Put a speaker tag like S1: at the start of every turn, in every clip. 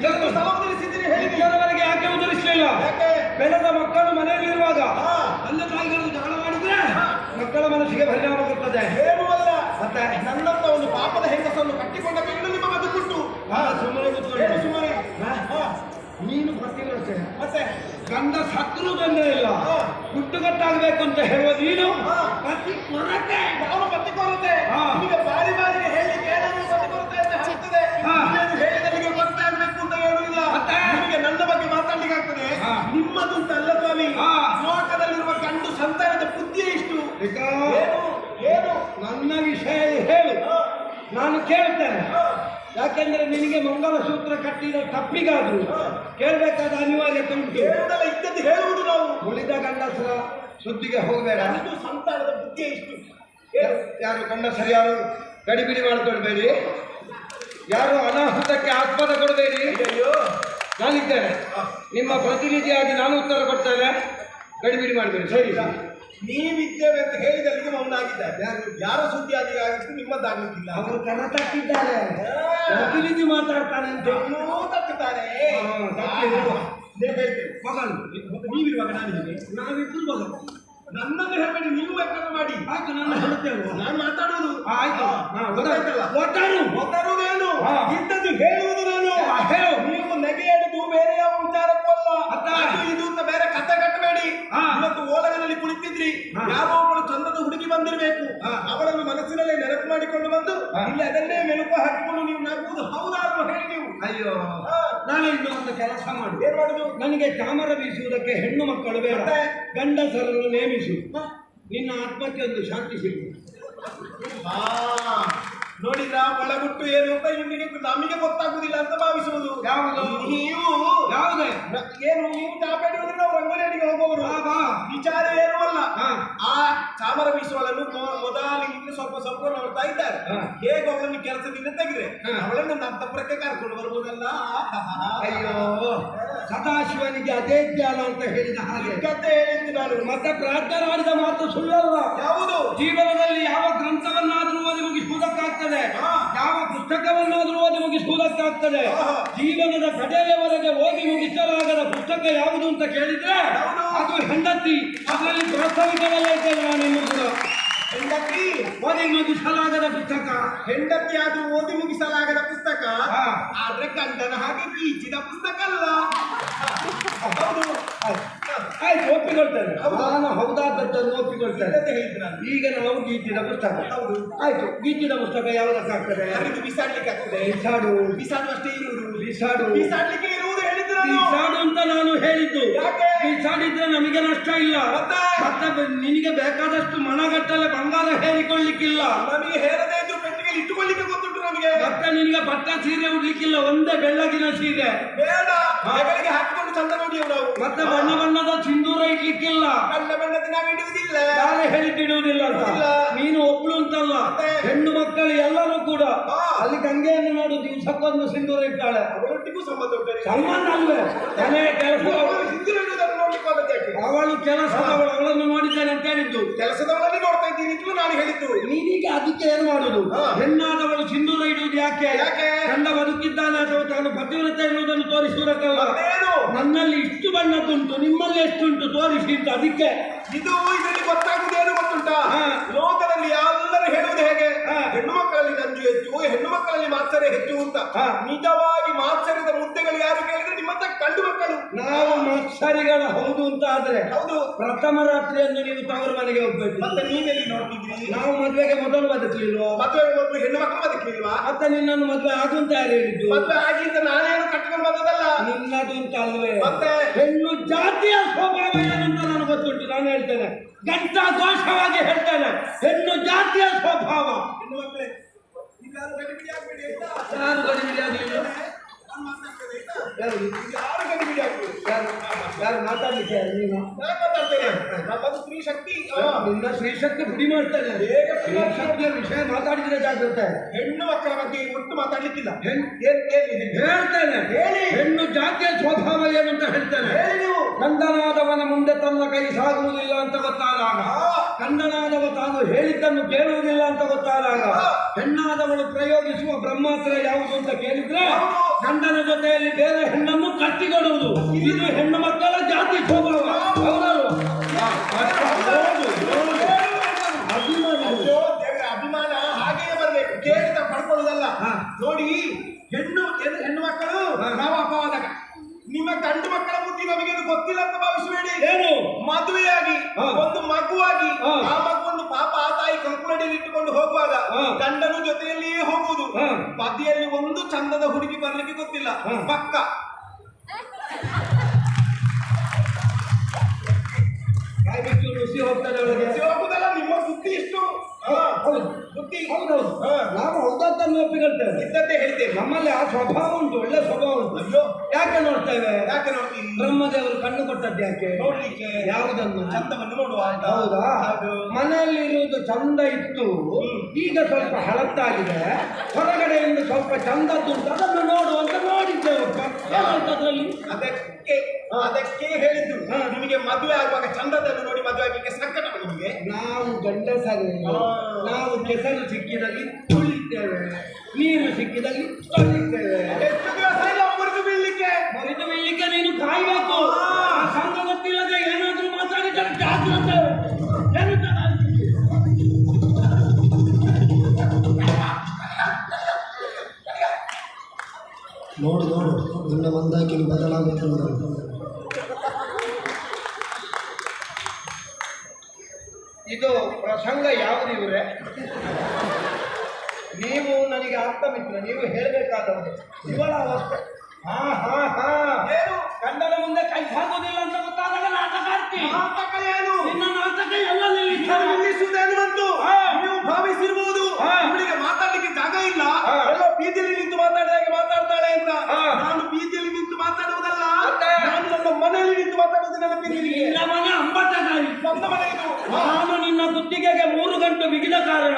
S1: ಇದನ್ನು
S2: ಸಮರ್ಥಿಸಿದ್ದೀನಿ ಹೇಳಿ.
S1: ಜನವರೆಗೆ ಯಾಕೆ ಉದುರಿಸಲಿಲ್ಲ? ಬೆಳೆದ ಮಕ್ಕಳು ಮನೆಯಲ್ಲಿರುವಾಗ ಅಲ್ಲ ತಾಯಿಗಳು ಜಗಳ ಮಾಡಿದ್ರೆ ಮಕ್ಕಳ ಮನಸ್ಸಿಗೆ ಪರಿಣಾಮ ಬರುತ್ತದೆ
S2: ಹೇಳುವಲ್ಲ.
S1: ಮತ್ತೆ
S2: ನನ್ನಂತ ಒಂದು ಪಾಪದ ಹೆಂಗಸನ್ನು ಕಟ್ಟಿಕೊಂಡ ಬೆಂಗಳು ನಿಮ್ಮ
S1: ಬದುಕುಂಟು ಸುಮ್ಮನೆ ಕೂತ್ಕೊಂಡು
S2: ಸುಮ್ಮನೆ.
S1: ನೀನು ಬರ್ತಿಲ್ಲ
S2: ಮತ್ತೆ?
S1: ಗಂಡ ಸತ್ರು ಬಂದೇ ಇಲ್ಲ. ಗುಟ್ಟುಗಟ್ಟಾಗಬೇಕು ಅಂತ ಹೇಳುವ ನೀನು ಪತಿ ಕೊರತೆ
S2: ಯಾವ ಪತಿ ಕೊರತೆ
S1: ಯಾಕೆಂದ್ರೆ ನಿನಗೆ ಮಂಗಲಸೂತ್ರ ಕಟ್ಟಿದ ತಪ್ಪಿಗಾದ್ರು. ಕೇಳಬೇಕಾದ ಅನಿವಾರ್ಯತೆ ಉಂಟು.
S2: ಇದ್ದದ್ದು ಹೇಳುವುದು ನಾವು.
S1: ಉಳಿದ ಗಂಡಸರ ಸುದ್ದಿಗೆ ಹೋಗಬೇಡ.
S2: ಅದು ಸಂತಾನದ ಬುದ್ಧಿ ಇಷ್ಟು
S1: ಯಾರು ಯಾರು ಗಂಡಸರು ಯಾರು ಗಡಿಬಿಡಿ ಮಾಡಿಕೊಳ್ಬೇಡಿ. ಯಾರು ಅನಾಹುತಕ್ಕೆ ಆಸ್ಪದ ಕೊಡಬೇಡಿ.
S2: ಅಯ್ಯೋ
S1: ನಾನಿದ್ದೇನೆ. ನಿಮ್ಮ ಪ್ರತಿನಿಧಿಯಾಗಿ ನಾನು ಉತ್ತರ ಕೊಡ್ತೇನೆ. ಗಡಿಬಿಡಿ ಮಾಡಬೇಡಿ. ಸರಿ.
S2: ನೀವಿದ್ದೇವೆ ಅಂತ ಹೇಳಿದಲ್ಲಿಗೆ ಮೌನ ಆಗಿದ್ದಾರೆ ಯಾರ ಸುದ್ದಿ ಆಗಿತ್ತು ನಿಮ್ಮದ್ದಾಗಲಿಕ್ಕಿಲ್ಲ
S1: ಅವರು ಕನ ತಟ್ಟಿದ್ದಾರೆ. ಪ್ರತಿನಿಧಿ ಮಾತಾಡ್ತಾರೆ ಅಂತ
S2: ಇನ್ನೂ ತಟ್ಟುತ್ತಾರೆ
S1: ಮಗನು
S2: ನೀವಿರುವಾಗ ನಾನಿದ್ದೀನಿ.
S1: ನಾವಿಬ್ಬರು ಮಗನು
S2: ನನ್ನನ್ನು ಹೇಳಬೇಡಿ ನೀವು ಬೇಕಾದ್ರೆ ಮಾಡಿ.
S1: ಆಯ್ತು ನಾನು ಹೇಳುತ್ತೇವೆ
S2: ನಾನು ಮಾತಾಡೋದು
S1: ಆಯ್ತು. ಗೊತ್ತಾಯ್ತಲ್ಲ? ಒಟ್ಟಾರು
S2: ಗೊತ್ತಾರುವುದೇನು
S1: ಹಾ.
S2: ಇದ್ದದ್ದು ಹೇಳುವುದು ನಾನು. ಇಲ್ಲಿ ಅದನ್ನೇ ಮೆಲುಕು ಹಾಕಿಕೊಂಡು ನೀವು ನಗುವುದು ಹೌದಾ ಅಲ್ವಾ ಹೇಳಿ ನೀವು.
S1: ಅಯ್ಯೋ. ನಾನು ಇನ್ನೊಂದು ಕೆಲಸ ಮಾಡು.
S2: ಏನ್ ಮಾಡುದು?
S1: ನನಗೆ ಚಾಮರ ಬೀಸುವುದಕ್ಕೆ ಹೆಣ್ಣು ಮಕ್ಕಳು ಬೇಡ? ಗಂಡಸರನ್ನು ನೇಮಿಸು. ನಿನ್ನ ಆತ್ಮಕ್ಕೆ ಒಂದು ಶಾಂತಿ ಸಿಗು.
S2: ನೋಡಿದ್ರ ಒಳಗುಟ್ಟು ಏನು ಅಂತ ನಿಮಗೆ ನಮಗೆ ಗೊತ್ತಾಗುದಿಲ್ಲ ಅಂತ ಭಾವಿಸುವುದು.
S1: ಯಾವುದು?
S2: ನೀವು
S1: ಯಾವುದೇ?
S2: ಏನು ನೀವು ಚಾಪೇಟೆ ನಾವು ರಂಗೋಲಿ ಅಡಿಗೆ ಹೋಗುವವರು.
S1: ಬಾ.
S2: ವಿಚಾರ ಏನು ಅಲ್ಲ. ಆ ಚಾಮರ ಬೀಸುವಳನ್ನು ಸ್ವಲ್ಪ ಸ್ವಲ್ಪ ನೋಡ್ತಾ ಇದ್ದಾರೆ. ಹೇಗೆ ಅವಳನ್ನು ಕೆಲಸದಿಂದ ತೆಗೆದ್ರೆ ಅವಳನ್ನು ನಮ್ಮ ತಪ್ಪರಕ್ಕೆ ಕರ್ಕೊಂಡು ಬರ್ಬೋದಲ್ಲ
S1: ಅಯ್ಯೋ ಸದಾಶಿವನಿಗೆ ಅದೇ ಜ್ಞಾನ ಅಂತ ಹೇಳಿದ ಹಾಗೆ.
S2: ಕತೆ ಹೇಳಿದ್ದು ನಾನು.
S1: ಮತ್ತೆ ಪ್ರಾರ್ಥನೆ ಮಾಡಿದ ಮಾತು ಸುಳ್ಳಲ್ಲ
S2: ಯಾವುದು?
S1: ಜೀವನದಲ್ಲಿ ಯಾವ ಗ್ರಂಥವನ್ನಾದರೂ ಓದಿ ಮುಗಿಸುವುದಕ್ಕಾಗ್ತದೆ. ಯಾವ ಪುಸ್ತಕವನ್ನಾದರೂ ಓದಿ ಮುಗಿಸುವುದಕ್ಕಾಗ್ತದೆ. ಜೀವನದ ಕಡೆಯವರೆಗೆ ಓದಿ ಮುಗಿಸಲಾಗದ ಪುಸ್ತಕ ಯಾವುದು ಅಂತ ಕೇಳಿದ್ರೆ? ಅದು ಹೆಂಡತಿ. ಅದರಲ್ಲಿ ಪ್ರಾಥಮಿಕವಲ್ಲ ಇದ್ದೇನೆ ನಾನು ಕೂಡ.
S2: ಹೆಂಡತಿ
S1: ಓದಿ ಮುಗಿಸಲಾಗದ ಪುಸ್ತಕ.
S2: ಹೆಂಡತಿ ಅದು ಓದಿ ಮುಗಿಸಲಾಗದ ಪುಸ್ತಕ. ಆದ್ರೆ ಗಂಡನ ಹಾಗೆ ಬೀಚಿದ ಪುಸ್ತಕ ಅಲ್ಲ. ಹೌದು.
S1: ಆಯ್ತು ಒಪ್ಪಿಕೊಳ್ತೇನೆ.
S2: ಹೌದು.
S1: ನಾನು ಹೌದಾದದ್ದನ್ನು ಒಪ್ಪಿಕೊಳ್ತೇನೆ.
S2: ಅಂತ ಹೇಳಿದ್ರು ನಾನು
S1: ಈಗ ನಾವು ಗೀಚಿದ ಪುಸ್ತಕ.
S2: ಹೌದು.
S1: ಆಯ್ತು ಗೀಚಿದ ಪುಸ್ತಕ ಯಾವಾಗ
S2: ಹರಿದು ಬಿಸಾಡ್ಲಿಕ್ಕೆ ಆಗ್ತದೆ
S1: ಬಿಸಾಡು.
S2: ಬಿಸಾಡುವಷ್ಟೇ ಇರುವುದು.
S1: ಬಿಸಾಡು.
S2: ಬಿಸಾಡ್ಲಿಕ್ಕೆ ನಾನು?
S1: ಅಂತ ನಾನು ಹೇಳಿದ್ದು.
S2: ಈ
S1: ಬಿಸಾಡಿದ್ರೆ ನಮಗೆ ನಷ್ಟ ಇಲ್ಲ.
S2: ಮತ್ತೆ?
S1: ನಿನಗೆ ಬೇಕಾದಷ್ಟು ಮನಗಟ್ಟಲೆ ಬಂಗಾರ ಹೇರಿಕೊಳ್ಳಿಕ್ಕಿಲ್ಲ.
S2: ನಮಗೆ ಹೇರದೇ ಇದ್ರು ಪೆಟ್ಟಿಗೆ ಇಟ್ಟುಕೊಳ್ಳಿಕ್ಕೆ ಗೊತ್ತುಂಟು ನಮಗೆ.
S1: ಮತ್ತೆ ನಿನಗೆ ಬಟ್ಟ ಸೀರೆ ಉಡ್ಲಿಕ್ಕಿಲ್ಲ ಒಂದೇ ಬೆಳ್ಳಗಿನ ಸೀರೆ.
S2: ಬೇಡ. ಹೆಗಲಿಗೆ ಹಾಕಿಕೊಂಡು ಚಂದ ನೋಡಿ ನಾವು
S1: ಮತ್ತೆ ಬಣ್ಣ ಬಣ್ಣದ ಸಿಂಧೂರ ಇಡ್ಲಿಕ್ಕಿಲ್ಲ.
S2: ಬಣ್ಣ ಬಣ್ಣದ ನಾವು ಇಡುವುದಿಲ್ಲ.
S1: ನಾನು ಹೇಳಿಟ್ಟಿಡುವುದಿಲ್ಲ ಅಂತ. ನೀನು ಒಬ್ಳು ಅಂತಲ್ಲ? ಹೆಣ್ಣು ಮಕ್ಕಳು ಎಲ್ಲರೂ ಕೂಡ. ಅಲ್ಲಿ ಗಂಗೆಯನ್ನು ನೋಡು ದಿವಸಕ್ಕೊಂದು ಸಿಂಧೂರ ಇಟ್ಟಾಳೆ
S2: ಅವರೊಟ್ಟಿಗೂ ಸಂಬಂಧ
S1: ಸಂಬಂಧ ಅಲ್ವೇ? ಮನೆ ಕೆಲಸ
S2: ಅವಳು
S1: ಕೆಲಸ ಕೆಲಸದವಳು ಅವಳನ್ನು ಮಾಡಿದ್ದಾನೆ ಅಂತ ಹೇಳಿದ್ದು.
S2: ಕೆಲಸದವಳನ್ನು ನೋಡ್ತಾ ಇದ್ದೀನಿ ನಾನು ಹೇಳಿದ್ದು.
S1: ನೀನೀಗ ಅದಕ್ಕೆ ಏನ್ ಮಾಡುದು. ಹೆಣ್ಣಾದವಳು ಸಿಂಧೂರ ಇಡುವುದು ಯಾಕೆ?
S2: ಯಾಕೆ?
S1: ಪತಿವ್ರತೆ ಎನ್ನುವುದನ್ನು ತೋರಿಸುವುದಕ್ಕಲ್ಲ. ನನ್ನಲ್ಲಿ ಇಷ್ಟು ಬಣ್ಣದ್ದುಂಟು ನಿಮ್ಮಲ್ಲಿ ಎಷ್ಟುಂಟು ತೋರಿಸಿ ಅಂತ ಅದಕ್ಕೆ.
S2: ಇದು ಇದರಲ್ಲಿ ಗೊತ್ತಾಗುವುದೇನು ಗೊತ್ತುಂಟಾ. ಲೋಕದಲ್ಲಿ ಹೇಳುವುದು ಹೇಗೆ. ಹೆಣ್ಣು ಮಕ್ಕಳಲ್ಲಿ ನಂಜು ಹೆಚ್ಚು ಹೆಣ್ಣು ಮಕ್ಕಳಲ್ಲಿ ಮಾತ್ಸರ್ಯ ಹೆಚ್ಚು ಅಂತ. ನಿಜವಾಗಿ ಮಾತ್ಸರ್ಯದ ಮುದ್ದೆಗಳು ಯಾರು ಕೇಳಿದ್ರೆ ನಿಮ್ಮಂತ ಕಂಡು ಮಕ್ಕಳು?
S1: ನಾವು ಮಾತ್ಸರಿಗಳ ಹೌದು ಅಂತ ಆದ್ರೆ
S2: ಹೌದು.
S1: ಪ್ರಥಮ ರಾತ್ರಿಯನ್ನು ನೀವು ತವರು ಮನೆಗೆ ಹೋಗ್ಬೇಕು.
S2: ಮತ್ತೆ ನೀವೆಲ್ಲಿ ನೋಡ್ತಿದ್ರಿ?
S1: ನಾವು ಮದುವೆಗೆ ಮೊದಲು ಬದುಕಲಿಲ್ವೋ?
S2: ಮದುವೆಗೆ ಮೊದಲು ಹೆಣ್ಣು ಮಕ್ಕಳು ಬದುಕಲಿಲ್ವಾ?
S1: ಮತ್ತೆ ನಿನ್ನನ್ನು ಮದುವೆ ಆಗು ಅಂತ ಯಾರು ಹೇಳಿದ್ದು?
S2: ಮದುವೆ ಆಗಿಂತ ನಾನೇನು ಕಟ್ಕೊಂಡು ಬಂದದಲ್ಲ
S1: ನಿನ್ನದು ಅಂತ ಅಲ್ವೇ?
S2: ಮತ್ತೆ?
S1: ಹೆಣ್ಣು ಜಾತಿಯ ಸ್ವಭಾವ ಏನಂತ ನಾನು ಗೊತ್ತುಂಟು ನಾನು ಹೇಳ್ತೇನೆ. ಗಂಟ ದೋಷವಾಗಿ ಹೇಳ್ತಾನೆ. ಹೆಣ್ಣು ಜಾತಿಯ ಸ್ವಭಾವ.
S2: ಹೆಣ್ಣು ಮಕ್ಕಳೇ ಇಲ್ಲಾರು ಗಡಿಬಿಡಿ ಆಗಬೇಡಿ
S1: ಯಾರು ಗಡಿಬಿಡಿ ಆಗಲಿಲ್ಲ ಯಾರು?
S2: ಯಾರು ಗಡಿಬಿಡಿ ಆಗ್ಬೇಡಿ.
S1: ಯಾರು? ಯಾರು ಮಾತಾಡ್ಲಿಕ್ಕೆ ನೀನು
S2: ನಾನು ಮಾತಾಡ್ತೇನೆ. ನಮ್ಮದು ಸ್ತ್ರೀ ಶಕ್ತಿ ಹಾ.
S1: ಸ್ತ್ರೀ ಶಕ್ತಿ ಪುಡಿ ಮಾಡ್ತೇನೆ
S2: ಬೇಗ
S1: ಶಕ್ತಿಯ. ವಿಷಯ ಮಾತಾಡಿದ್ರೆ ಜಾಗ್ರತೆ.
S2: ಹೆಣ್ಣು ಮಕ್ಕಳ ಬಗ್ಗೆ ಒಟ್ಟು ಮಾತಾಡ್ಲಿಕ್ಕಿಲ್ಲ.
S1: ಹೇಳ್ತೇನೆ.
S2: ಹೇಳಿ.
S1: ಹೆಣ್ಣು ಜಾತಿಯ ಸ್ವಭಾವ ಏನು ಅಂತ ಹೇಳ್ತೇನೆ.
S2: ಹೇಳಿ. ನೀವು
S1: ಕಂದನಾದವನ ಮುಂದೆ ತನ್ನ ಕೈ ಸಾಗುವುದಿಲ್ಲ ಅಂತ ಗೊತ್ತಾದಾಗ. ಕಂದನಾದವ ತಾನು ಹೇಳಿದ್ದನ್ನು ಕೇಳುವುದಿಲ್ಲ ಅಂತ ಗೊತ್ತಾದಾಗ, ಹೆಣ್ಣಾದವಳು ಪ್ರಯೋಗಿಸುವ ಬ್ರಹ್ಮಾಸ್ತ್ರ ಯಾವುದು ಅಂತ ಕೇಳಿದ್ರೆ. ಗಂಡನ ಜೊತೆಯಲ್ಲಿ ಬೇರೆ ಹೆಣ್ಣನ್ನು ಕಟ್ಟಿಕೊಡುವುದು ಇದು ಹೆಣ್ಣು ಮಕ್ಕಳ ಜಾತಿ ಸ್ವಭಾವ ಅಂತ ಭಾವಿಸಬೇಡಿ. ಏನು? ಮದುವೆಯಾಗಿ
S2: ಒಂದು ಮಗುವಾಗಿ ಆ ಮಗುವನ್ನು ಪಾಪ ಆ ತಾಯಿ ಕಂಕುಳಡಿಯಲ್ಲಿ ಇಟ್ಟುಕೊಂಡು ಹೋಗುವಾಗ ಗಂಡನು ಜೊತೆಯಲ್ಲಿಯೇ ಹೋಗುವುದು. ಬದಿಯಲ್ಲಿ ಒಂದು ಚಂದದ ಹುಡುಗಿ ಬರ್ಲಿಕ್ಕೆ ಗೊತ್ತಿಲ್ಲ. ಪಕ್ಕ.
S1: ಕಾಯ್ಬಿಟ್ಟು ಋಷಿ ಹೋಗ್ತಾನೆ ಅವಳಿಗೆ.
S2: ಋಷಿ ಹೋಗುದಲ್ಲ ನಿಮ್ಮ ಬುದ್ಧಿ ಇಷ್ಟು
S1: ಹೌದು.
S2: ಬುದ್ಧಿ. ಹೌದು
S1: ನಾವು ಹೊಡೆದದ್ದನ್ನು ಒಪ್ಪಿಕೊಳ್ತೇವೆ.
S2: ಇದ್ದದ್ದೇ ಹೇಳ್ತೇವೆ
S1: ನಮ್ಮಲ್ಲಿ ಆ ಸ್ವಭಾವ ಉಂಟು ಒಳ್ಳೆ ಸ್ವಭಾವ ಉಂಟು.
S2: ಅಯ್ಯೋ.
S1: ಯಾಕೆ ನೋಡ್ತೇವೆ
S2: ಯಾಕೆ
S1: ಬ್ರಹ್ಮದೇವರು ಕಣ್ಣು ಕೊಟ್ಟದ್ದು ಯಾಕೆ?
S2: ನೋಡ್ಲಿಕ್ಕೆ
S1: ಯಾವುದನ್ನು?
S2: ಚಂದವನ್ನು ನೋಡುವ
S1: ಹೌದಾ?
S2: ಮನೆಯಲ್ಲಿರುವುದು
S1: ಮನೆಯಲ್ಲಿ ಇರುವುದು ಚಂದ ಇತ್ತು. ಈಗ ಸ್ವಲ್ಪ ಹಳತ್ತಾಗಿದೆ ಹೊರಗಡೆಯಿಂದ ಸ್ವಲ್ಪ ಚಂದದ್ದು ಅದನ್ನು ನೋಡುವಂತ ನೋಡಿದ್ದೆವು ಅದರಲ್ಲಿ?
S2: ಅದಕ್ಕೆ ಅದಕ್ಕೆ ಹೇಳಿದ್ದು. ನಿಮಗೆ ಮದುವೆ ಆಗುವಾಗ ಚಂದದನ್ನು ನೋಡಿ ಮದುವೆ ಆಗಲಿಕ್ಕೆ ಸಂಕಟ ನಿಮಗೆ?
S1: ನಾವು ಗಂಡಸರೇ. ನಾವು ಕೆಸರು ಸಿಕ್ಕಿದಲ್ಲಿ ತುಳಿತೇವೆ. ನೀರು ಸಿಕ್ಕಿದಲ್ಲಿ ತೊಳಿತೇವೆ
S2: ಮರಿದು ಬೀಳ್ಲಿಕ್ಕೆ
S1: ನೀನು ಕಾಯ್ಬೇಕು ಆ ಸಂಘ ಗೊತ್ತಿಲ್ಲದೆ ಏನಾದರೂ ಮಾತಾಡಿದರೆ ಜಾಗ್ರತೆ.
S3: ನೋಡು ನೋಡು. ನಿನ್ನ ಮಂದಾಕಿನಿ ಬದಲಾಗುತ್ತೆ
S1: ಇದು ಪ್ರಸಂಗ ಯಾವುದು ಇವರೇ? ನೀವು ನನಗೆ ಆಪ್ತ ಮಿತ್ರ ನೀವು ಹೇಳಬೇಕಾದವರು ಇವಳ ಅವಸ್ಥೆ.
S2: ಏನು?
S1: ಗಂಡನ ಮುಂದೆ ಕೈ ಹಾಕುವುದಿಲ್ಲ ಅಂತ ಗೊತ್ತಾದಾಗ ನಾಟಕ ಆಡ್ತಿ
S2: ನಾಟಕ ಏನು?
S1: ನಿನ್ನ ನಾಟಕ ಎಲ್ಲ.
S2: ನಿಲ್ಲಿಸುವುದೇನು ಬಂತು. ನೀವು ಭಾವಿಸಿರ್ಬೋದು. ಅವಳಿಗೆ ಮಾತಾಡ್ಲಿಕ್ಕೆ ಜಾಗ ಇಲ್ಲ. ಎಲ್ಲ ಬೀದಿಯಲ್ಲಿ ನಿಂತು ಮಾತಾಡಿದಾಗೆ ಮಾತಾಡ್ತಾಳೆ ಅಂತ. ನಾನು ಬೀದಿಯಲ್ಲಿ ನಿಂತು ಮಾತಾಡುವುದಲ್ಲ? ನಾನು ನನ್ನ ಮನೆಯಲ್ಲಿ ನಿಂತು ಮಾತಾಡುವುದು ನೆನಪಿದೆ ನಿನಗೆ.
S1: ನಿನ್ನ ಮನೆ ಅಂಬಟ್ಟಗಾರಿ
S2: ನನ್ನ ಮನೆ
S1: ನಾನು ನಿನ್ನ ಗುತ್ತಿಗೆಗೆ ಮೂರು ಗಂಟೆ ಬಿಗಿದ ಕಾರಣ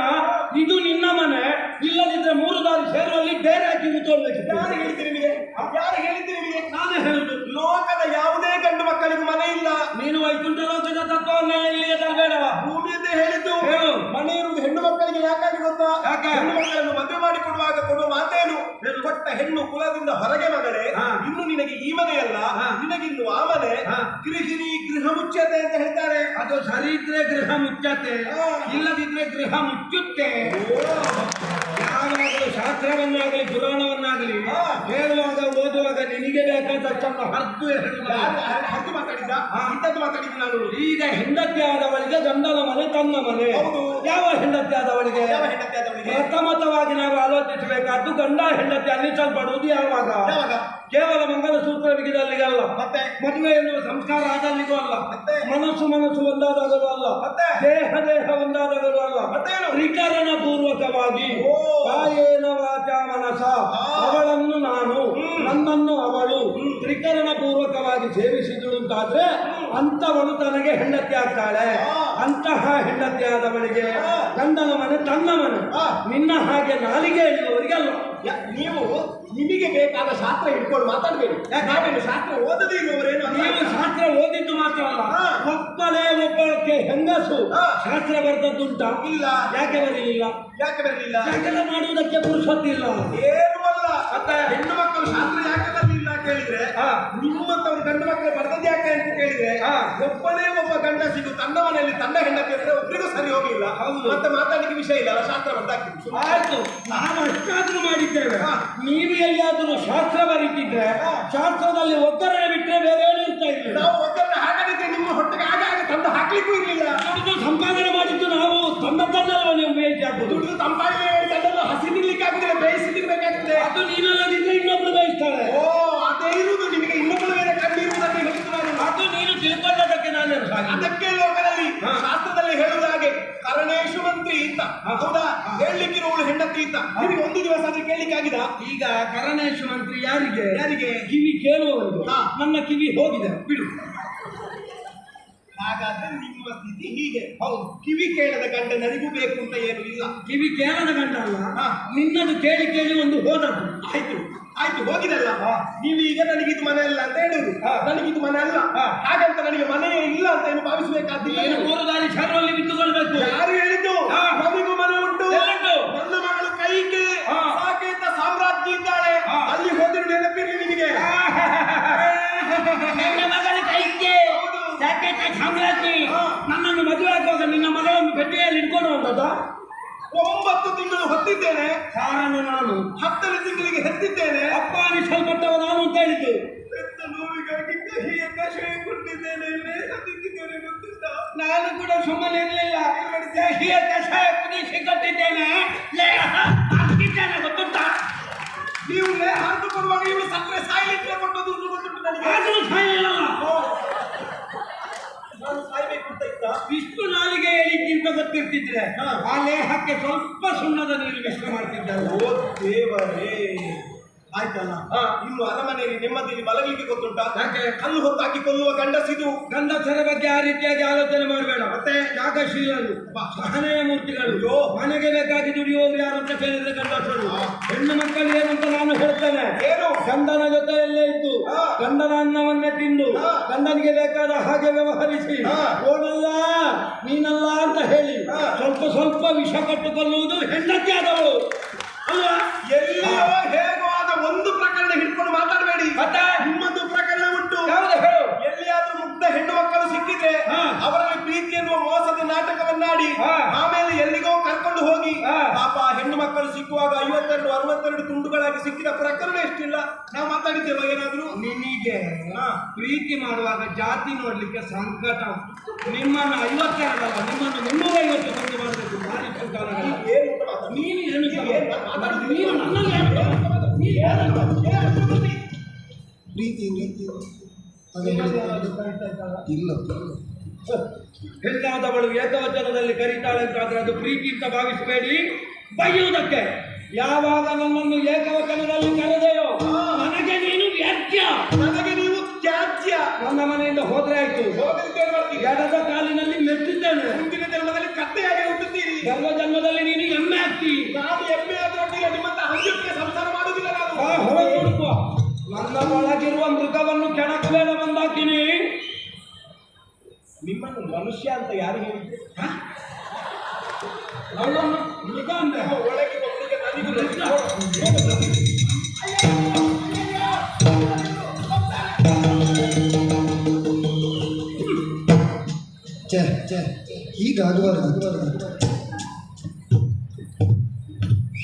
S2: ಯಾಕಾಗಿ ಗೊತ್ತಾ
S1: ಯಾಕೆ?
S2: ಹೆಣ್ಣು ಮಕ್ಕಳನ್ನು ಮದುವೆ ಮಾಡಿಕೊಡುವಾಗ ಕೊಡುವ ಮಾತೇನು ಕೊಟ್ಟ ಹೆಣ್ಣು ಕುಲದಿಂದ ಹೊರಗೆ ಮಗಳೇ. ಇನ್ನು ನಿನಗೆ ಈ ಮನೆಯಲ್ಲ. ನಿನಗಿನ್ನು ಆ ಮನೆ. ಗೃಹಿಣಿ ಗೃಹ ಮುಚ್ಚತೆ ಅಂತ ಹೇಳ್ತಾರೆ
S1: ಅದು ಸರಿ ಇದ್ರೆ ಗೃಹ
S2: ಮುಚ್ಚತೆ.
S1: ಇಲ್ಲದಿದ್ರೆ ಗೃಹ ಮುಚ್ಚುತ್ತೆ ಯಾವಾಗಲೂ ಶಾಸ್ತ್ರವನ್ನಾಗಲಿ ಪುರಾಣವನ್ನಾಗಲಿ. ಹೇಳುವಾಗ ಓದುವಾಗ ನಿನಗೆ
S2: ಹದ್ದು ಮಾತಾಡಿದ್ದ?
S1: ಹಾ.
S2: ಇಂಥದ್ದು ಮಾತಾಡಿದ್ದು ನಾನು.
S1: ಈಗ ಹೆಂಡತಿ ಆದವಳಿಗೆ ಗಂಡನ ಮನೆ ತನ್ನ ಮನೆ.
S2: ಹೌದು.
S1: ಯಾವ ಹೆಂಡತಿ ಆದವಳಿಗೆ?
S2: ಯಾವ ಹೆಂಡತಿ ಆದವಳಿಗೆ?
S1: ಪ್ರಥಮತವಾಗಿ ನಾವು ಆಲೋಚಿಸಬೇಕಾದ್ದು ಗಂಡ ಹೆಂಡತಿ ಅನ್ನಿಸಲ್ಪಡುವುದು ಯಾವಾಗ?
S2: ಯಾವಾಗ?
S1: ಕೇವಲ ಬಿಗಿದ ಬಿಗಿದಲ್ಲಿಗಲ್ಲ.
S2: ಮತ್ತೆ?
S1: ಮದುವೆ ಎನ್ನುವ ಸಂಸ್ಕಾರ ಆದಲ್ಲಿಗೂ ಅಲ್ಲ.
S2: ಮತ್ತೆ?
S1: ಮನಸ್ಸು ಮನಸ್ಸು ಒಂದಾದಾಗಲೂ ಅಲ್ಲ.
S2: ಮತ್ತೆ?
S1: ದೇಹ ದೇಹ ಒಂದಾದಾಗಲೂ ಅಲ್ಲ.
S2: ಮತ್ತೆ
S1: ತ್ರಿಕರಣ ಪೂರ್ವಕವಾಗಿ. ಕಾಯೇನ ವಾಚ ಮನಸ ಅವಳನ್ನು ನಾನು ನನ್ನನ್ನು ಅವಳು ತ್ರಿಕರಣ ಪೂರ್ವಕವಾಗಿ ಸೇವಿಸಿದಳು ಅಂತಾದ್ರೆ ಅಂತವಳು ತನಗೆ ಹೆಂಡತಿ ಆಗ್ತಾಳೆ. ಅಂತಹ ಹೆಂಡತಿ
S2: ಆದವನಿಗೆ.
S1: ಗಂಡನ ಮನೆ ತನ್ನ ಮನೆ. ನಿನ್ನ ಹಾಗೆ ನಾಲಿಗೆ ಇರುವವರಿಗೆ ಅಲ್ಲ.
S2: ನೀವು ನಿಮಗೆ ಬೇಕಾದ ಶಾಸ್ತ್ರ ಹಿಡ್ಕೊಂಡು ಮಾತಾಡಬೇಡಿ. ನಾವೇನು ಶಾಸ್ತ್ರ ಓದದೇ ಇರುವವರೇನು
S1: ನೀವು ಶಾಸ್ತ್ರ ಓದಿದ್ದು ಮಾತ್ರ ಅಲ್ಲ.
S2: ಹಾ.
S1: ಒಬ್ಬಕ್ಕೆ ಹೆಂಗಸು. ಶಾಸ್ತ್ರ ಬರೆದದ್ದುಂಟ?
S2: ಇಲ್ಲ.
S1: ಯಾಕೆ ಬರಲಿಲ್ಲ?
S2: ಯಾಕೆ ಬರಲಿಲ್ಲ?
S1: ಯಾಕೆಲ್ಲ ಮಾಡುವುದಕ್ಕೆ ಪುರುಷತ್ತಿಲ್ಲ
S2: ಏನು ಅಲ್ಲ.
S1: ಮತ್ತೆ?
S2: ಹೆಣ್ಣು ಮಕ್ಕಳು ಶಾಸ್ತ್ರ ಯಾಕೆ ಬರಲಿಲ್ಲ? ಕೇಳಿದ್ರೆ
S1: ಆ
S2: ನಿಮ್ಮಂತವ್ರು ಗಂಡು ಮಕ್ಕಳು ಬರ್ತದೆ ಯಾಕೆ ಅಂತ ಕೇಳಿದ್ರೆ. ಒಬ್ಬನೇ ಒಬ್ಬ ಗಂಡ ಸಿಗು ತನ್ನ ಮನೆಯಲ್ಲಿ ತನ್ನ ಹೆಂಡತಿ ಅಂದ್ರೆ ಒಬ್ಬರಿಗೂ ಸರಿ ಹೋಗಿಲ್ಲ
S1: ಹೌದು.
S2: ಮತ್ತೆ ಮಾತಾಡಲಿಕ್ಕೆ ವಿಷಯ ಇಲ್ಲ ಶಾಸ್ತ್ರ ಬರ್ದಾಕಿತ್ತು
S1: ಆಯ್ತು. ನಾನು ಅಷ್ಟಾದ್ರೂ ಮಾಡಿದ್ದೇವೆ. ನೀವು ಎಲ್ಲಿಯಾದ್ರೂ ಶಾಸ್ತ್ರ ಬರೀತಿದ್ರೆ. ಶಾಸ್ತ್ರದಲ್ಲಿ ಒಗ್ಗರಣೆ ಬಿಟ್ಟರೆ ಬೇರೆ ಏನು ಇರ್ತಾ ಇಲ್ಲ
S2: ನಾವು ಒಗ್ಗರಣೆ ಹಾಕದಿದ್ರೆ ನಿಮ್ಮ ಹೊಟ್ಟೆಗೆ ಆಗ ಆಗ ತಂದು ಹಾಕ್ಲಿಕ್ಕೂ ಇರಲಿಲ್ಲ.
S1: ದುಡಿದು ಸಂಪಾದನೆ ಮಾಡಿದ್ದು ನಾವು ತನ್ನದನ್ನಲ್ವ ನೀವು ಬೇಯಿಸಿ ದುಡ್ಡು
S2: ದುಡಿದು ತಂಪಾಗಿ ತಂದನ್ನು ಹಸಿ ಆಗುದಿಲ್ಲ ಬೇಯಿಸಿ ತಿನ್ಬೇಕಾಗ್ತದೆ.
S1: ಅದು ನೀನಲ್ಲದಿದ್ರೆ ಇನ್ನೊಬ್ರು ಬಯಸ್ತಾರೆ.
S2: ಓ ಇರುವುದು ನಿಮಗೆ ಇನ್ನೊಬ್ಬರ ಮೇಲೆ ಕಣ್ಣಿರುವುದನ್ನು ಹೇಳಿದ್ದು ನಾನು
S1: ಅದು ನೀನು ತಿಳ್ಕೊಳ್ಳೋದಕ್ಕೆ ನಾನು
S2: ಅದಕ್ಕೆ ಲೋಕದಲ್ಲಿ. ಶಾಸ್ತ್ರದಲ್ಲಿ ಹೇಳುವ ಹಾಗೆ ಕರಣೇಶು ಮಂತ್ರಿ
S1: ಇತ್ತ.
S2: ಹೌದಾ? ಹೇಳಲಿಕ್ಕಿರುವಳು ಹೆಂಡತಿ ಇತ್ತ ನಿಮಗೆ ಒಂದು ದಿವಸ ಆದ್ರೆ ಕೇಳಲಿಕ್ಕೆ ಆಗಿದ
S1: ಈಗ ಕರಣೇಶು ಮಂತ್ರಿ ಯಾರಿಗೆ?
S2: ಯಾರಿಗೆ?
S1: ಕಿವಿ ಕೇಳುವವರಿಗೆ. ನನ್ನ ಕಿವಿ ಹೋಗಿದೆ. ಬಿಡು.
S2: ಹಾಗಾದ್ರೆ ನಿಮ್ಮ ಸ್ಥಿತಿ ಹೀಗೆ. ಹೌದು. ಕಿವಿ ಕೇಳದ ಗಂಡ ನನಗೂ ಬೇಕು ಅಂತ ಏನು ಇಲ್ಲ.
S1: ಕಿವಿ ಕೇಳದ ಗಂಡ ಅಲ್ಲ.
S2: ಹಾ.
S1: ನಿನ್ನದು ಕೇಳಿ ಕೇಳಿ ಒಂದು ಹೋದದ್ದು.
S2: ಆಯ್ತು. ಆಯ್ತು ಹೋಗಿದಲ್ಲ? ನೀವೀಗ ನನಗಿದು ಮನೆ ಅಲ್ಲ ಅಂತ ಹೇಳುದು. ನನಗಿದು ಮನೆ ಅಲ್ಲ. ಹಾಗಂತ ನನಗೆ ಮನೆಯೇ ಇಲ್ಲ ಅಂತ ಏನು ಭಾವಿಸಬೇಕಾದಿಲ್ಲ
S1: ನೀನು
S2: ನೀವು.
S1: ಮೂರು ದಾರಿ ಶರ್ವಲ್ಲಿ ಬಿತ್ತುಕೊಳ್ಬೇಕು.
S2: ಯಾರು ಹೇಳಿದ್ದು?
S1: ಹಾ.
S2: ನಮಗೂ ಮನೆ ಉಂಟು? ನನ್ನ ಮಗಳು ಕೈಗೆ
S1: ಹಾ.
S2: ಸಾಕೇತ ಸಾಮ್ರಾಜ್ಯ ಇದ್ದಾಳೆ.
S1: ಹಾ.
S2: ಅಲ್ಲಿ ಹೋದ್ರೆ ನೆನಪಿರ್ಲಿ ನಿಮಗೆ.
S1: ನನ್ನ. ನಾಯಕ ಸಾಮ್ರಾಜ್ಞಿ ನನ್ನನ್ನು ಮದುವೆ ಆಗುವಾಗ ನಿನ್ನ ಮಗಳನ್ನು ಗಡ್ಡೆಯಲ್ಲಿ ಇಟ್ಕೊಳ್ಳುವಂಥದ್ದು
S2: ಒಂಬತ್ತು ತಿಂಗಳು ಹೊತ್ತಿದ್ದೇನೆ.
S1: ಕಾರಣ ನಾನು?
S2: ಹತ್ತನೇ ತಿಂಗಳಿಗೆ ಹೆತ್ತಿದ್ದೇನೆ.
S1: ಅಪ್ಪ ಅನಿಸಲ್ಪಟ್ಟವ ನಾನು ಅಂತ ಹೇಳಿದ್ದು.
S2: ಎಂತ ನೋವಿಗಾಗಿ ಕಹಿಯ ಕಷಾಯ ಕೊಟ್ಟಿದ್ದೇನೆ ಸತ್ತಿದ್ದೇನೆ
S1: ನಾನು ಕೂಡ ಸುಮ್ಮನೆ ಇರಲಿಲ್ಲ. ಕಹಿಯ ಕಷಾಯ ಕುದಿಸಿ
S2: ಕಟ್ಟಿದ್ದೇನೆ. ಲೇಹ ಹಾಕಿದ್ದೇನೆ ಗೊತ್ತುಂಟಾ? ನೀವು ಲೇಹ ಹಾಕಿಕೊಳ್ಳುವಾಗ ಇವು ಸಕ್ಕರೆ ಸಾಯಿಲಿಕ್ಕೆ ಕೊಟ್ಟದ್ದು ಗೊತ್ತುಂಟು ನನಗೆ?
S1: ಆದರೂ
S2: ಸಾಯಲಿಲ್ಲ.
S1: ಇಷ್ಟು ನಾಲಿಗೆ ಹೇಳಿಕ್ಕಿಂತ ಗೊತ್ತಿರ್ತಿದ್ರೆ ಆ ಲೇಹಕ್ಕೆ ಸ್ವಲ್ಪ ಸುಣ್ಣದ ನೀರು ಮಿಶ್ರ ಮಾಡ್ತಿದ್ದಲ್ಲ.
S2: ಓ ದೇವರೇ. ಆಯ್ತಲ್ಲ
S1: ಹಾ.
S2: ಇನ್ನು ಅರಮನೆಯಲ್ಲಿ ನೆಮ್ಮದಿಯಲ್ಲಿ ಮಲಗಲಿಕ್ಕೆ ಗೊತ್ತುಂಟ
S1: ಯಾಕೆ?
S2: ಕಲ್ಲು ಹೊತ್ತಾಕಿ ಕೊಲ್ಲುವ ಗಂಡಸಿದು
S1: ಗಂಡಸರ ಬಗ್ಗೆ ಆ ರೀತಿಯಾಗಿ ಆಲೋಚನೆ ಮಾಡಬೇಡ ಮತ್ತೆ ಯಾಗಶೀಲರು ಸಹನೆಯ ಮೂರ್ತಿಗಳು ಮನೆಗೆ ಬೇಕಾಗಿ ದುಡಿಯುವವರು ಯಾರು ಅಂತ ಕೇಳಿದ್ರೆ ಗಂಡಸರು ಹೆಣ್ಣು ಮಕ್ಕಳು ಏನಂತ ನಾನು ಹೇಳ್ತೇನೆ
S2: ಏನು?
S1: ಗಂಡನ ಜೊತೆಯಲ್ಲೇ ಇದ್ದು. ಗಂಡನ ಅನ್ನವನ್ನೇ ತಿಂದು. ಗಂಡನಿಗೆ ಬೇಕಾದ ಹಾಗೆ ವ್ಯವಹರಿಸಿ. ಓಡಲ್ಲ ನೀನಲ್ಲ ಅಂತ ಹೇಳಿ. ಸ್ವಲ್ಪ ಸ್ವಲ್ಪ ವಿಷ ಕಟ್ಟುಕೊಳ್ಳುವುದು ಹೆಂಡತಿ ಆದವಳು ಅಲ್ಲ
S2: ಎಲ್ಲಿಯೋ ಹೇಗೋ ಒಂದು ಪ್ರಕರಣ ಹಿಡ್ಕೊಂಡು ಮಾತಾಡಬೇಡಿ
S1: ಮತ್ತೆ?
S2: ನಿಮ್ಮದು ಪ್ರಕರಣ ಉಂಟು ಎಲ್ಲಿಯಾದ್ರೂ ಮುಗ್ಧ ಹೆಣ್ಣು ಮಕ್ಕಳು ಸಿಕ್ಕಿದ್ರೆ. ಅವರಲ್ಲಿ ಪ್ರೀತಿ ಎನ್ನುವ ಮೋಸದ ನಾಟಕವನ್ನಾಡಿ. ಆಮೇಲೆ ಎಲ್ಲಿಗೋ ಕರ್ಕೊಂಡು ಹೋಗಿ. ಪಾಪ ಹೆಣ್ಣು ಮಕ್ಕಳು ಸಿಕ್ಕುವಾಗ ಐವತ್ತೆರಡು ಅರವತ್ತೆರಡು ತುಂಡುಗಳಾಗಿ ಸಿಕ್ಕಿದ ಪ್ರಕರಣ ಎಷ್ಟಿಲ್ಲ ನಾವು ಮಾತಾಡಿದ್ದೇವೆ ಏನಾದ್ರು
S1: ನಿನಗೆ ಪ್ರೀತಿ ಮಾಡುವಾಗ ಜಾತಿ ನೋಡ್ಲಿಕ್ಕೆ ಸಂಕಟ ನಿಮ್ಮನ್ನು ಐವತ್ತೆರಡಲ್ಲ ನಿಮ್ಮನ್ನು ಮುನ್ನೂರ ಐವತ್ತು ಬಂದು ಮಾಡಬೇಕು ನೀನು ಏನು? ನೀನು ನನ್ನಲ್ಲಿ ಹೇಳ್ಬೇಡ. ನೀನು ಏನಂತ?
S3: ಪ್ರೀತಿ ಅದು ಇಲ್ಲ
S1: ಹೆಣ್ಣಾದವಳು ಏಕವಚನದಲ್ಲಿ ಕರೀತಾಳೆ ಅಂತಾದ್ರೆ ಅದು ಪ್ರೀತಿ ಅಂತ ಭಾವಿಸಬೇಡಿ. ಬೈಯುವುದಕ್ಕೆ. ಯಾವಾಗ ನನ್ನನ್ನು ಏಕವಚನದಲ್ಲಿ ಕರೆದೆಯೋ ನನಗೆ ನೀನು ವ್ಯಾಜ್ಯ.
S2: ನನಗೆ ನೀವು ತ್ಯಾಜ್ಯ.
S1: ನನ್ನ ಮನೆಯಿಂದ ಹೋದ್ರೆ ಆಯ್ತು. ಎಡದ ಕಾಲಿನಲ್ಲಿ ಮೆಟ್ಟಿದ್ದೇನೆ.
S2: ಮುಂದಿನ ಜನ್ಮದಲ್ಲಿ ಕತ್ತೆಯಾಗಿ ಹುಟ್ಟುತ್ತೀರಿ.
S1: ಜನ್ಮ ಜನ್ಮದಲ್ಲಿ ನೀನು ಎಮ್ಮೆ ಹಾಕ್ತಿ
S2: ನಾನು ಎಮ್ಮೆ ಆದ್ರೊಟ್ಟಿಗೆ ನಿಮ್ಮಂತ ಹಂಜಕ್ಕೆ ಅಂತ ಯಾರು ಹೇಳಿದ್ರು
S1: ಅವಳನ್ನು ಮೃಗ ಅಂದ್ರೆ
S2: ಒಳಗೆ ಒಬ್ಬರಿಗೆ ನನಗೂ
S3: ಈಗ ಆಗಬಾರ್ದು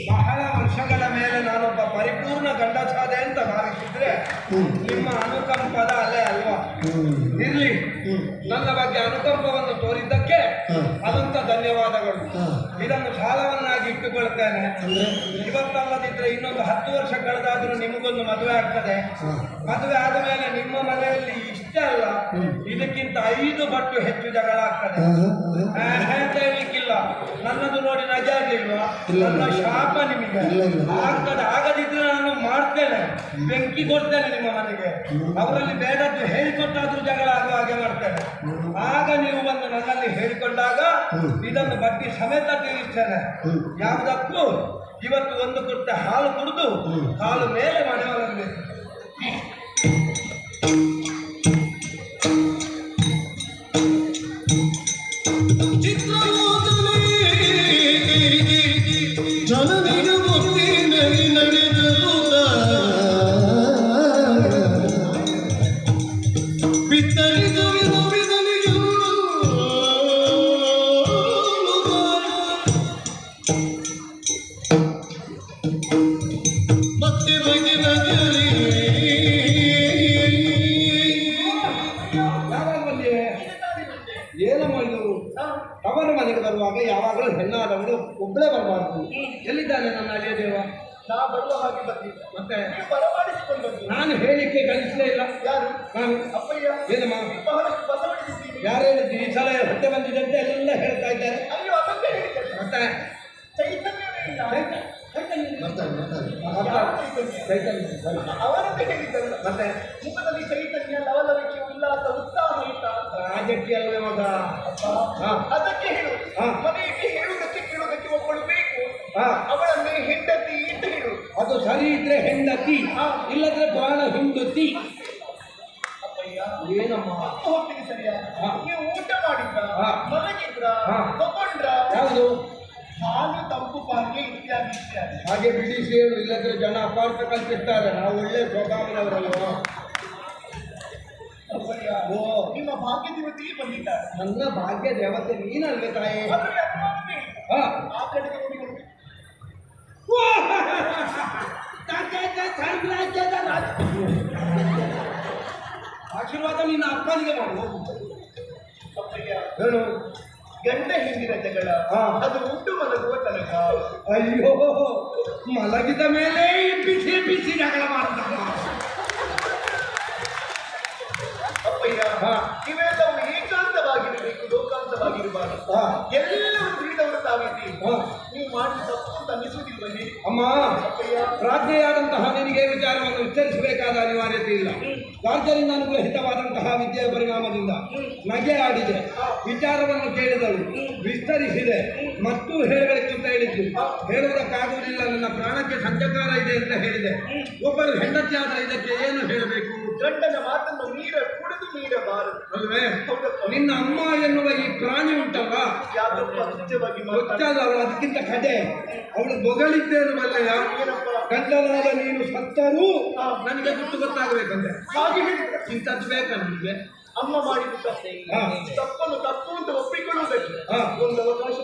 S1: ಬಹಳ ವರ್ಷಗಳ ಮೇಲೆ ನಾನೊಬ್ಬ ಪರಿಪೂರ್ಣ ಗಂಡಸಾದೆ ಅಂತ ಭಾವಿಸಿದ್ರೆ. ನಿಮ್ಮ ಅನುಕಂಪದ ಅಲೆ ಅಲ್ವಾ? ಇರ್ಲಿ. ನನ್ನ ಬಗ್ಗೆ ಅನುಕಂಪವನ್ನು
S3: ಅಂದ್ರೆ
S1: ಇವತ್ತಲ್ಲದಿದ್ರೆ ಇನ್ನೊಂದು ಹತ್ತು ವರ್ಷ ಕಳೆದಾದ್ರೂ ನಿಮಗೊಂದು ಮದುವೆ ಆಗ್ತದೆ. ಮದುವೆ ಆದ ಮೇಲೆ ನಿಮ್ಮ ಮನೆಯಲ್ಲಿ ಇಷ್ಟೇ ಅಲ್ಲ ಇದಕ್ಕಿಂತ ಐದು ಪಟ್ಟು ಹೆಚ್ಚು ಜಗಳ ಆಗ್ತದೆ. ಅಂತ ಹೇಳಲಿಕ್ಕಿಲ್ಲ ನನ್ನದು ನೋಡಿ ರಜೆ ಆಗ್ಲಿಲ್ವಾ ನನ್ನ. ಶಾಪ ನಿಮಗೆ. ಆಗ್ತದೆ. ಆಗದಿದ್ರೆ ನಾನು ಮಾಡ್ತೇನೆ. ಬೆಂಕಿ ಕೊಡ್ತೇನೆ ನಿಮ್ಮ ಮನೆಗೆ. ಅವರಲ್ಲಿ ಬೇಡದ್ದು ಹೇಳಿಕೊಟ್ಟಾದ್ರೂ ಜಗಳ ಆಗುವ ಹಾಗೆ ಮಾಡ್ತೇನೆ. ಆಗ ನೀವು ಬಂದು ನನ್ನಲ್ಲಿ ಹೇಳಿಕೊಂಡಾಗ. ಇದನ್ನು ಬಡ್ಡಿ ಸಮೇತ ತೀರಿಸ್ತೇನೆ. ಯಾವುದಕ್ಕೂ ಇವತ್ತು ಒಂದು ಕುರ್ತೆ ಹಾಲು ಕುಡಿದು. ಹಾಲು ಮೇಲೆ ಮನೆ
S2: ಹೇಳಿದ್ದಲ್ಲ.
S1: ಮತ್ತೆ?
S2: ಮುಖದಲ್ಲಿ ಚೈತನ್ಯ ಲವಲವಿಕೆ ಉಲ್ಲಾಸ ಉತ್ಸಾಹ ಇತ್ತ ಅಂತ
S1: ರಾಜಕೀಯ ಅಲ್ವೇ.
S2: ಅದಕ್ಕೆ ಹೇಳು. ಮನೆಯಲ್ಲಿ ಹೇಳುವುದಕ್ಕೆ ಕೇಳುವುದಕ್ಕೆ ಒಬ್ಬಳು ಬೇಕು. ಅವಳನ್ನು ಹೆಂಡತಿ ಅಂತ ಹೇಳು.
S1: ಅದು ಸರಿ ಇದ್ರೆ ಹೆಂಡತಿ ಇಲ್ಲದ್ರೆ ಬಾಳ ಹಿಂಡತಿ. ಏನಮ್ಮ?
S2: ಹತ್ತು ಹೊತ್ತಿಗೆ ಸರಿಯಾ. ನೀವು ಊಟ ಮಾಡಿದ್ರ
S1: ಹಾ.
S2: ಮಲಗಿದ್ರ. ತಗೊಂಡ್ರ?
S1: ಯಾವುದು?
S2: ಪಾನೀಯ ಇತ್ಯಾದಿ ಇತ್ಯಾದಿ
S1: ಹಾಗೆ ಬಿಡಿಸಿ ಹೇಳು ಇಲ್ಲದ್ರೆ ಜನ ಅಪಾರ್ಥ ಕಲ್ಪಿಸ್ತಾರೆ ನಾವು ಒಳ್ಳೆ ಸ್ವಭಾವದವರಲ್ವಾ
S2: ಅಪ್ಪಯ್ಯ
S1: ಓ
S2: ನಿಮ್ಮ ಭಾಗ್ಯ ದೇವತೆ ಬಂದಿದ್ದಾರೆ
S1: ನನ್ನ ಭಾಗ್ಯ ದೇವತೆ ನೀನಲ್ವೇ ತಾಯಿ
S2: ಅದರಲ್ಲಿ ಅನುಮಾನವೇ ಇಲ್ಲ.
S1: ಹಾ.
S2: ಆ ಕಡೆಗೆ ನೋಡಿ ನೋಡಿ.
S1: ಆಶೀರ್ವಾದ ನಿನ್ನ ಅಪ್ಪನಿಗೆ ಮಾಡು
S2: ಅಪ್ಪಯ್ಯ
S1: ಹೇಳು
S2: ಗಂಡ ಹಿಂದಿನ ಜಗಳ. ಅದು ಉಂಟು ಮಲಗುವ ತನಕ.
S1: ಅಯ್ಯೋ ಮಲಗಿದ ಮೇಲೆ ಬಿಸಿ ಬಿಸಿ ಜಗಳ ಮಾಡ್ತಾನ
S2: ಅಪ್ಪಯ್ಯ. ಇವೆಲ್ಲವೂ ಏಕಾಂತವಾಗಿರಬೇಕು ಲೋಕಾಂತವಾಗಿರಬಾರದು. ಎಲ್ಲರೂ ತಿಳಿದವರು ತಾವಿದ್ದೀರಿ. ನೀವು ಮಾಡಿ ತಪ್ಪು ಅಂತ ಅನ್ನಿಸುವುದಿಲ್ವಲ್ಲಿ
S1: ಅಮ್ಮ
S2: ಅಪ್ಪಯ್ಯ.
S1: ಪ್ರಾಜ್ಞೆಯಾದಂತಹ ನಿನಗೆ ವಿಚಾರವನ್ನು ಉಚ್ಚರಿಸಬೇಕಾದ ಅನಿವಾರ್ಯತೆ ಇಲ್ಲ. ರಾಜ್ಯದಿಂದ ಅನುಗ್ರಹಿತವಾದಂತಹ ವಿದ್ಯೆಯ ಪರಿಣಾಮದಿಂದ ನಗೆ ಆಡಿದೆ ವಿಚಾರವನ್ನು ಕೇಳಿದಳು. ವಿಸ್ತರಿಸಿದೆ. ಮತ್ತು ಹೇಳಬೇಕು ಅಂತ ಹೇಳಿದ್ದು ಹೇಳುವುದಕ್ಕಾಗುವುದಿಲ್ಲ ನನ್ನ ಪ್ರಾಣಕ್ಕೆ ಸಂಜಕಾರ ಇದೆ ಅಂತ ಹೇಳಿದೆ. ಒಬ್ಬರು ಹೆಂಡತಿಯಾದ ಇದಕ್ಕೆ ಏನು ಹೇಳಬೇಕು?
S2: ಗಂಡನ ಮಾತನ್ನು ನೀರ ಕುಡಿದು ನೀಡಬಾರದು
S1: ಅಲ್ವೇ? ನಿನ್ನ ಅಮ್ಮ ಎನ್ನುವ ಈ ಪ್ರಾಣಿ ಉಂಟಲ್ಲ
S2: ಯಾಕಪ್ಪ ಅವಳು
S1: ಗೊತ್ತಲ್ಲ ಅದಕ್ಕಿಂತ ಕಡೆ ಅವಳು ಬೊಗಳಿದ್ದೇನು ಬಲ್ಲೆಯ ಗಂಡನಾದ ನೀನು ಸತ್ತರೂ ನನಗೆ
S2: ಗೊತ್ತು ಹೇಳಿದ್ರೆ?
S1: ಇಂಥದ್ದು ಬೇಕಾ ನಿಮಗೆ?
S2: ಅಮ್ಮ ಮಾಡಿದ್ದು ತಪ್ಪೆ ತಪ್ಪನ್ನು ತಪ್ಪು ಅಂತ ಒಪ್ಪಿಕೊಳ್ಳುವುದಕ್ಕೆ ಒಂದು ಅವಕಾಶ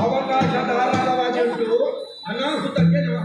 S1: ಅವಕಾಶ ಧಾರಾಳವಾಗಿ ಉಂಟು ಅನಾಹುತಕ್ಕೆ ನಾವು